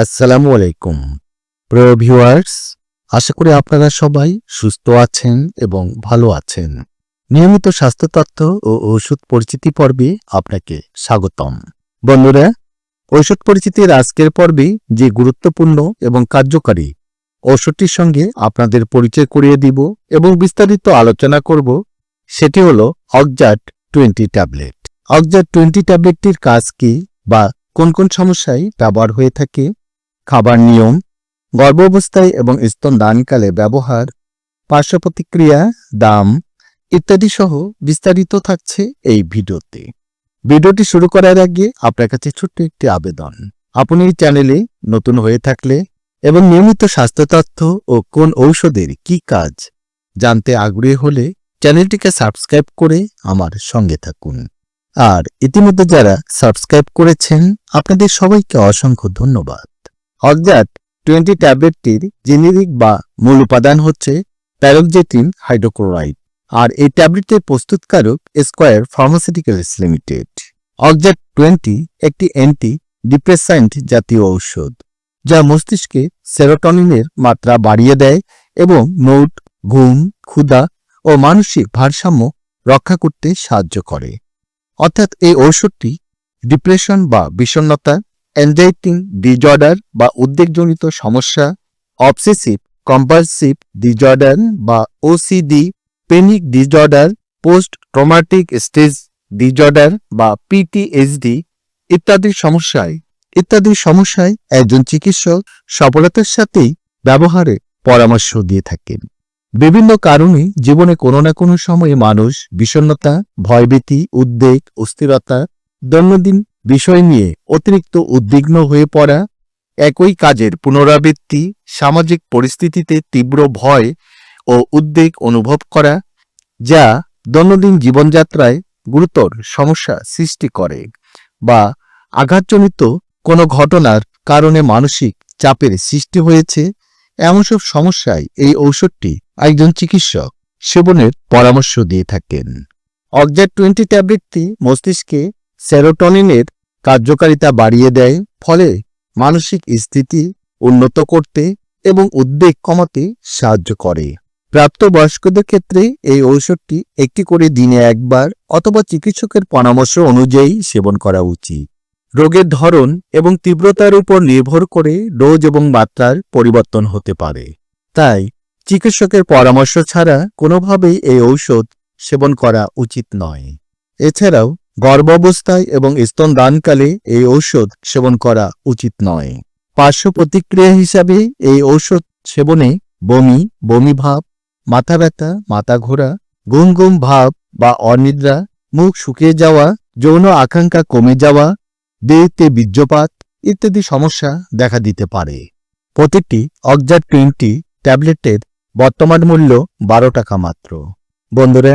আসসালামু আলাইকুম। প্রিয় ভিউয়ার্স, আশা করি আপনারা সবাই সুস্থ আছেন এবং ভালো আছেন। নিয়মিত স্বাস্থ্য তথ্য ও ঔষধ পরিচিতি পর্বে আপনাকে স্বাগতম। বন্ধুরা ঔষধ পরিচিতির আজকের পর্বে যে গুরুত্বপূর্ণ এবং কার্যকারী ঔষধটির সঙ্গে আপনাদের পরিচয় করিয়ে দিব এবং বিস্তারিত আলোচনা করব, সেটি হল Oxat twenty tablet. Oxat twenty ট্যাবলেটটির কাজ কি বা কোন কোন সমস্যায় ব্যবহার হয়ে থাকে খাবার নিয়ম, গর্ভাবস্থায় এবং স্তন দানকালে ব্যবহার পার্শ্ব প্রতিক্রিয়া দাম ইত্যাদি সহ বিস্তারিত থাকছে এই ভিডিওতে। ভিডিওটি শুরু করার আগে আপনার কাছে ছোট্ট একটি আবেদন। আপনি এই চ্যানেলে নতুন হয়ে থাকলে এবং নিয়মিত স্বাস্থ্য তথ্য ও কোন ঔষধের কি কাজ জানতে আগ্রহী হলে চ্যানেলটিকে সাবস্ক্রাইব করে আমার সঙ্গে থাকুন। আর ইতিমধ্যে যারা সাবস্ক্রাইব করেছেন, আপনাদের সবাইকে অসংখ্য ধন্যবাদ। অজ্ঞাত টোয়েন্টি ট্যাবলেটটির জেনেরিক বা মূল উপাদান হচ্ছে প্যারোকজেটিন হাইড্রোক্লোরাইড, আর এই ট্যাবলেটের প্রস্তুতকারক Square pharmaceuticals limited. Oxat twenty একটি অ্যান্টি ডিপ্রেসান্ট জাতীয় ঔষধ, যা মস্তিষ্কে সেরোটনিনের মাত্রা বাড়িয়ে দেয় এবং নোট, ঘুম, ক্ষুধা ও মানসিক ভারসাম্য রক্ষা করতে সাহায্য করে। অর্থাৎ এই ঔষধটি ডিপ্রেশন বা বিষণ্ণতা অ্যাংজাইটি ডিজর্ডার বা উদ্বেগজনিত সমস্যা, অবসেসিভ, কম্পালসিভ ডিজর্ডার বা OCD panic disorder post traumatic stage disorder বা পিটিএসডি ইত্যাদি সমস্যায়। ইত্যাদি সমস্যায় একজন চিকিৎসক সফলতার সাথেই ব্যবহারে পরামর্শ দিয়ে থাকেন। বিভিন্ন কারণে জীবনে কোনো না কোনো সময়ে মানুষ বিষণ্ণতা, ভয়ভীতি, উদ্বেগ, অস্থিরতা, দৈনন্দিন বিষয় নিয়ে অতিরিক্ত উদ্বিগ্ন হয়ে পড়া একই কাজের পুনরাবৃত্তি, সামাজিক পরিস্থিতিতে তীব্র ভয় ও উদ্বেগ অনুভব করা, যা দৈনন্দিন জীবনযাত্রায় গুরুতর সমস্যা সৃষ্টি করে বা আঘাতজনিত কোনো ঘটনার কারণে মানসিক চাপের সৃষ্টি হয়েছে, এমন সব সমস্যায় এই ঔষধটি একজন চিকিৎসক সেবনের পরামর্শ দিয়ে থাকেন। অকজাট টোয়েন্টি ট্যাবলেটটি মস্তিষ্কে সেরোটনিনের কার্যকারিতা বাড়িয়ে দেয়, ফলে মানসিক স্থিতি উন্নত করতে এবং উদ্বেগ কমাতে সাহায্য করে। প্রাপ্তবয়স্কদের ক্ষেত্রে এই ঔষধটি একটি করে দিনে একবার অথবা চিকিৎসকের পরামর্শ অনুযায়ী সেবন করা উচিত। রোগের ধরন এবং তীব্রতার উপর নির্ভর করে ডোজ এবং মাত্রার পরিবর্তন হতে পারে। তাই চিকিৎসকের পরামর্শ ছাড়া কোনোভাবেই এই ঔষধ সেবন করা উচিত নয়। এছাড়াও গর্ভাবস্থায় এবং স্তনদানকালে এই ঔষধ সেবন করা উচিত নয়। পার্শ্ব প্রতিক্রিয়া হিসাবে এই ঔষধ সেবনে বমি বমি ভাব, মাথা ব্যথা, মাথা ঘোরা ঘুম ঘুম ভাব বা অনিদ্রা, মুখ শুকিয়ে যাওয়া, যৌন আকাঙ্ক্ষা কমে যাওয়া, দেহতে বীর্যপাত ইত্যাদি সমস্যা দেখা দিতে পারে। প্রতিটি অকজাট টোয়েন্টি ট্যাবলেটের বর্তমান মূল্য বারো টাকা মাত্র। বন্ধুরা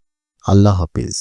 আল্লাহ হাফিজ